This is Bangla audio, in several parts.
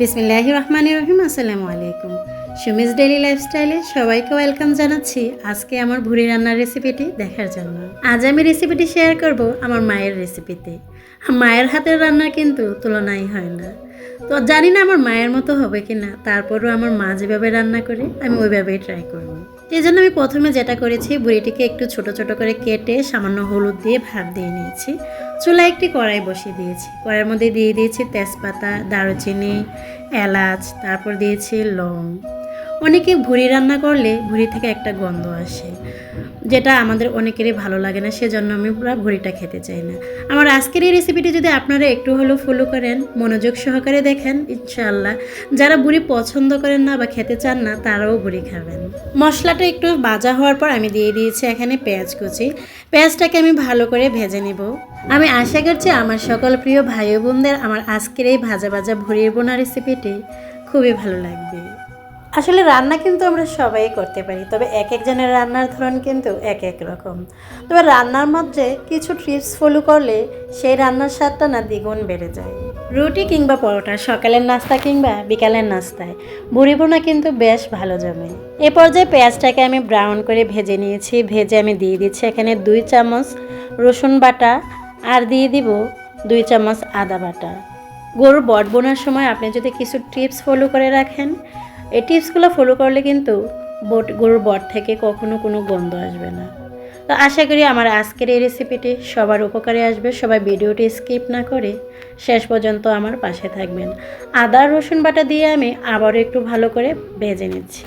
বিসমিল্লাহ রহমান রহিম আসসালামু আলাইকুম। সুমিস ডেলি লাইফস্টাইলে সবাইকে ওয়েলকাম জানাচ্ছি আজকে আমার ভুড়ি রান্নার রেসিপিটি দেখার জন্য। আজ আমি রেসিপিটি শেয়ার করব আমার মায়ের রেসিপিতে। মায়ের হাতের রান্না কিন্তু তুলনাই হয় না। তো জানি না আমার মায়ের মতো হবে কি না তারপরও আমার মা যেভাবে রান্না করে, আমি ওইভাবেই ট্রাই করব। এই জন্য আমি প্রথমে যেটা করেছি, বুড়িটিকে একটু ছোট ছোট করে কেটে সামান্য হলুদ দিয়ে ভাত দিয়ে নিয়েছি। চুলায় একটি কড়াই বসিয়ে দিয়েছি। কড়াইয়ের মধ্যে দিয়ে দিয়েছি তেজপাতা, দারুচিনি, এলাচ, তারপর দিয়েছি লং। অনেকে ভুড়ি রান্না করলে ভুড়ি থেকে একটা গন্ধ আসে। যেটা আমাদের অনেকেরই ভালো লাগে না, সেজন্য আমি পুরো ভুড়িটা খেতে চাই না। আমার আজকের এই রেসিপিটি যদি আপনারা একটু হলেও ফলো করেন, মনোযোগ সহকারে দেখেন, ইনশাআল্লাহ। যারা বুড়ি পছন্দ করেন না বা খেতে চান না, তারাও বুড়ি খাবেন। মশলাটা একটু ভাজা হওয়ার পর আমি দিয়ে দিয়েছি এখানে পেঁয়াজ কুচি। পেঁয়াজটাকে আমি ভালো করে ভেজে নিব। আমি আশা করছি আমার সকল প্রিয় ভাই বোনদের আমার আজকের এই ভাজা ভাজা ভুড়ির বোনা রেসিপিটি খুবই ভালো লাগবে। আসলে রান্না কিন্তু আমরা সবাই করতে পারি, তবে এক একজনের রান্নার ধরন কিন্তু এক এক রকম। তবে রান্নার মধ্যে কিছু ট্রিপস ফলো করলে সেই রান্নার স্বাদটা না দ্বিগুণ বেড়ে যায়। রুটি কিংবা পরোটা, সকালের নাস্তা কিংবা বিকালের নাস্তায়, বুড়ি বোনা কিন্তু বেশ ভালো জমে। এ পর্যায়ে পেঁয়াজটাকে আমি ব্রাউন করে ভেজে নিয়েছি, ভেজে আমি দিয়ে দিচ্ছি এখানে দুই চামচ রসুন বাটা আর দিয়ে দিব দুই চামচ আদা বাটা। গরুর বট বোনার সময় আপনি যদি কিছু টিপস ফলো করে রাখেন এই টিপসগুলো ফলো করলে কিন্তু বট গরুর বট থেকে কখনো কোনো গন্ধ আসবে না। তো আশা করি আমার আজকের এই রেসিপিটি সবার উপকারে আসবে। সবাই ভিডিওটি স্কিপ না করে শেষ পর্যন্ত আমার পাশে থাকবেন। আদা, রসুন বাটা দিয়ে আমি আবারও একটু ভালো করে ভেজে নিচ্ছি।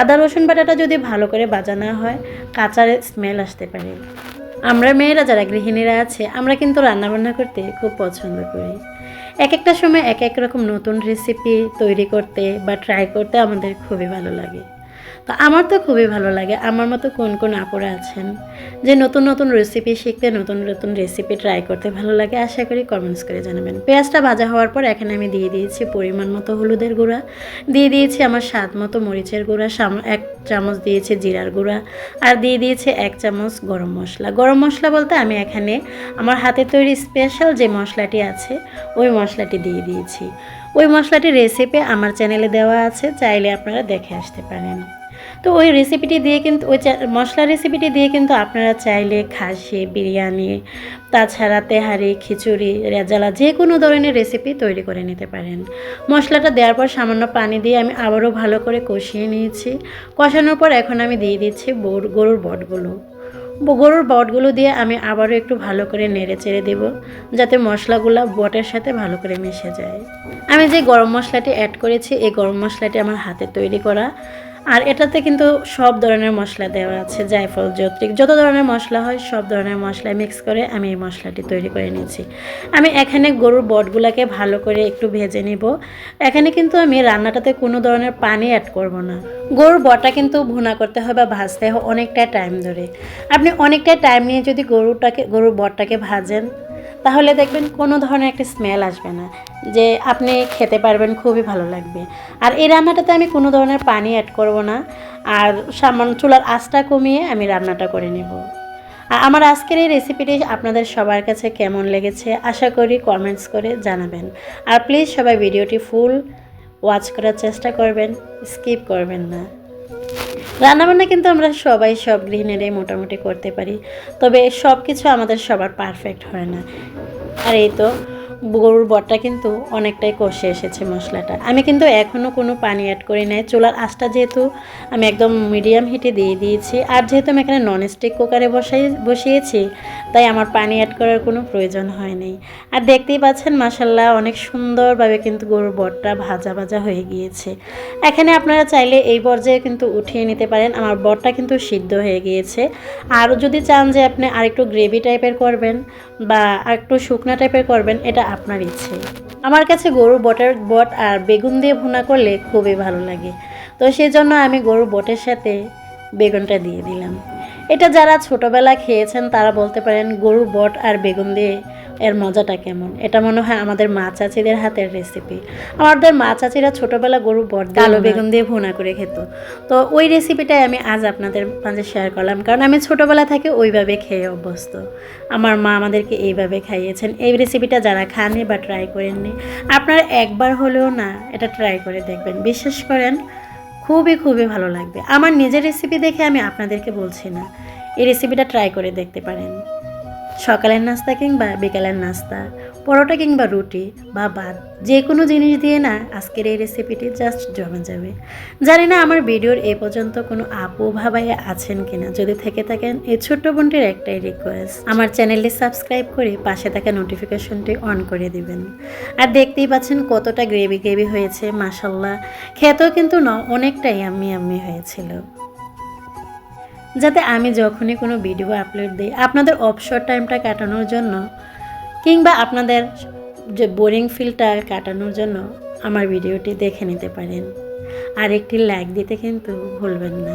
আদা, রসুন বাটাটা যদি ভালো করে বাজা না হয় কাঁচার স্মেল আসতে পারে। আমরা মেয়েরা যারা গৃহিণীরা আছে, আমরা কিন্তু রান্নাবান্না করতে খুব পছন্দ করি। এক একটা সময় এক এক রকম নতুন রেসিপি তৈরি করতে বা ট্রাই করতে আমাদের খুবই ভালো লাগে। তো আমার তো খুবই ভালো লাগে। আমার মতো কোন কোন আপুরা আছেন? যে নতুন নতুন রেসিপি শিখতে, নতুন নতুন রেসিপি ট্রাই করতে ভালো লাগে, আশা করি কমেন্টস করে জানাবেন। পেঁয়াজটা ভাজা হওয়ার পর এখানে আমি দিয়ে দিয়েছি পরিমাণ মতো হলুদের গুঁড়া। দিয়ে দিয়েছি আমার স্বাদ মতো মরিচের গুঁড়া এক চামচ দিয়েছি জিরার গুঁড়া। আর দিয়ে দিয়েছি এক চামচ গরম মশলা। গরম মশলা বলতে আমি এখানে আমার হাতে তৈরি স্পেশাল যে মশলাটি আছে, ওই মশলাটি দিয়ে দিয়েছি। ওই মশলাটির রেসিপি আমার চ্যানেলে দেওয়া আছে, চাইলে আপনারা দেখে আসতে পারেন। তো ওই রেসিপিটি দিয়ে কিন্তু, ওই মশলা রেসিপিটি দিয়ে কিন্তু আপনারা চাইলে খাসি, বিরিয়ানি, তাছাড়া তেহারি, খিচুড়ি, রেজালা যে কোনো ধরনের রেসিপি তৈরি করে নিতে পারেন। মশলাটা দেওয়ার পর সামান্য পানি দিয়ে আমি আবারও ভালো করে কষিয়ে নিয়েছি। কষানোর পর এখন আমি দিয়ে দিচ্ছি গরুর বটগুলো। গরুর বটগুলো দিয়ে আমি আবারও একটু ভালো করে নেড়ে চেড়ে দেব, যাতে মশলাগুলো বটের সাথে ভালো করে মিশে যায়। আমি যে গরম মশলাটি অ্যাড করেছি, এই গরম মশলাটি আমার হাতে তৈরি করা। আর এটাতে কিন্তু সব ধরনের মশলা দেওয়া আছে, জায়ফল, যৌত্রিক, যত ধরনের মশলা হয় সব ধরনের মশলা মিক্স করে আমি এই মশলাটি তৈরি করে নিয়েছি। আমি এখানে গরুর বটগুলোকে ভালো করে একটু ভেজে নিব। এখানে কিন্তু আমি রান্নাটাতে কোনো ধরনের পানি অ্যাড করব না। গরুর বটটা কিন্তু ভুনা করতে হয় বা ভাজতে হয় অনেকটা টাইম ধরে। আপনি অনেকটা টাইম নিয়ে যদি গরুটাকে, গরুর বটটাকে ভাজেন তাহলে দেখবেন কোনো ধরনের একটা স্মেল আসবে না, যে আপনি খেতে পারবেন, খুবই ভালো লাগবে। আর এই রান্নাটাতে আমি কোনো ধরনের পানি অ্যাড করব না, আর সামান্য চুলার আঁচটা কমিয়ে আমি রান্নাটা করে নেব। আর আমার আজকের এই রেসিপিটি আপনাদের সবার কাছে কেমন লেগেছে, আশা করি কমেন্টস করে জানাবেন। আর প্লিজ সবাই ভিডিওটি ফুল ওয়াচ করার চেষ্টা করবেন স্কিপ করবেন না। রান্নাবান্না কিন্তু আমরা সবাই সব গৃহিণীরাই মোটামুটি করতে পারি। তবে সব কিছু আমাদের সবার পারফেক্ট হয় না। আর এই তো গরুর বটটা কিন্তু অনেকটাই কষে এসেছে মশলাটা। আমি কিন্তু এখনও কোনো পানি অ্যাড করি নাই। চুলার আঁচটা যেহেতু আমি একদম মিডিয়াম হিটে দিয়ে দিয়েছি। আর যেহেতু আমি এখানে ননস্টিক কুকারে বসাই, বসিয়েছি, তাই আমার পানি অ্যাড করার কোনো প্রয়োজন হয়নি আর দেখতেই পাচ্ছেন মাসাল্লাহ অনেক সুন্দরভাবে কিন্তু গরুর বটটা ভাজা ভাজা হয়ে গিয়েছে। এখানে আপনারা চাইলে এই পর্যায়ে কিন্তু উঠিয়ে নিতে পারেন। আমার বটটা কিন্তু সিদ্ধ হয়ে গিয়েছে। আরও যদি চান যে আপনি আরেকটু গ্রেভি টাইপের করবেন বা আরেকটু শুকনা টাইপের করবেন, এটা আপনার ইচ্ছে। আমার কাছে গরু বটের বট আর বেগুন দিয়ে ভুনা করলে খুবই ভালো লাগে। তো সেই জন্য আমি গরু বটের সাথে বেগুনটা দিয়ে দিলাম। এটা যারা ছোটোবেলা খেয়েছেন তারা বলতে পারেন গরুর বট আর বেগুন দিয়ে এর মজাটা কেমন। এটা মনে হয় আমাদের মা চাচিদের হাতের রেসিপি আমাদের মা চাচিরা ছোটোবেলা গরু বর্দা আলু বেগুন দিয়ে ভুনা করে খেত। তো ওই রেসিপিটাই আমি আজ আপনাদের মাঝে শেয়ার করলাম। কারণ আমি ছোটোবেলা থেকে ওইভাবে খেয়ে অভ্যস্ত। আমার মা আমাদেরকে এইভাবে খাইয়েছেন। এই রেসিপিটা যারা খাননি বা ট্রাই করেননি আপনারা একবার হলেও না এটা ট্রাই করে দেখবেন। বিশ্বাস করেন খুবই খুবই ভালো লাগবে। আমার নিজের রেসিপি দেখে আমি আপনাদেরকে বলছি না। এই রেসিপিটা ট্রাই করে দেখতে পারেন। সকালের নাস্তা কিংবা বিকালের নাস্তা। পরোটা কিংবা রুটি বা ভাত, যে কোনো জিনিস দিয়ে না আজকের এই রেসিপিটি জাস্ট জমে যাবে। জানি না আমার ভিডিওর এ পর্যন্ত কোনো আপু ভাবাই আছেন কিনা, যদি থেকে থাকেন এই ছোট্ট বোনটির একটাই রিকোয়েস্ট আমার চ্যানেলটি সাবস্ক্রাইব করে পাশে থাকা নোটিফিকেশনটি অন করে দিবেন। আর দেখতেই পাচ্ছেন কতটা গ্রেভি গ্রেভি হয়েছে মাসাল্লাহ খেতেও কিন্তু ন অনেকটাই আম্মি আম্মি হয়েছিল। যাতে আমি যখনই কোনো ভিডিও আপলোড দিই, আপনাদের অবসর টাইমটা কাটানোর জন্য কিংবা আপনাদের যে বোরিং ফিলটা কাটানোর জন্য আমার ভিডিওটি দেখে নিতে পারেন। আর একটি লাইক দিতে কিন্তু ভুলবেন না।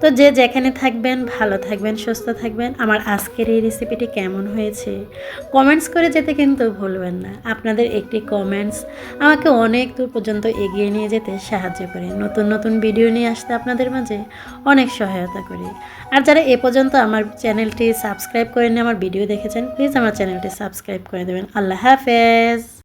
তো যে যেখানে থাকবেন, ভালো থাকবেন, সুস্থ থাকবেন। আমার আজকের এই রেসিপিটি কেমন হয়েছে? কমেন্টস করে যেতে কিন্তু ভুলবেন না। আপনাদের একটি কমেন্টস আমাকে অনেক দূর পর্যন্ত এগিয়ে নিয়ে যেতে সাহায্য করে। নতুন নতুন ভিডিও নিয়ে আসতে আপনাদের মাঝে অনেক সহায়তা করে। আর যারা এ পর্যন্ত আমার চ্যানেলটি সাবস্ক্রাইব করেন আমার ভিডিও দেখেছেন প্লিজ আমার চ্যানেলটি সাবস্ক্রাইব করে দেবেন। আল্লাহ হাফেজ!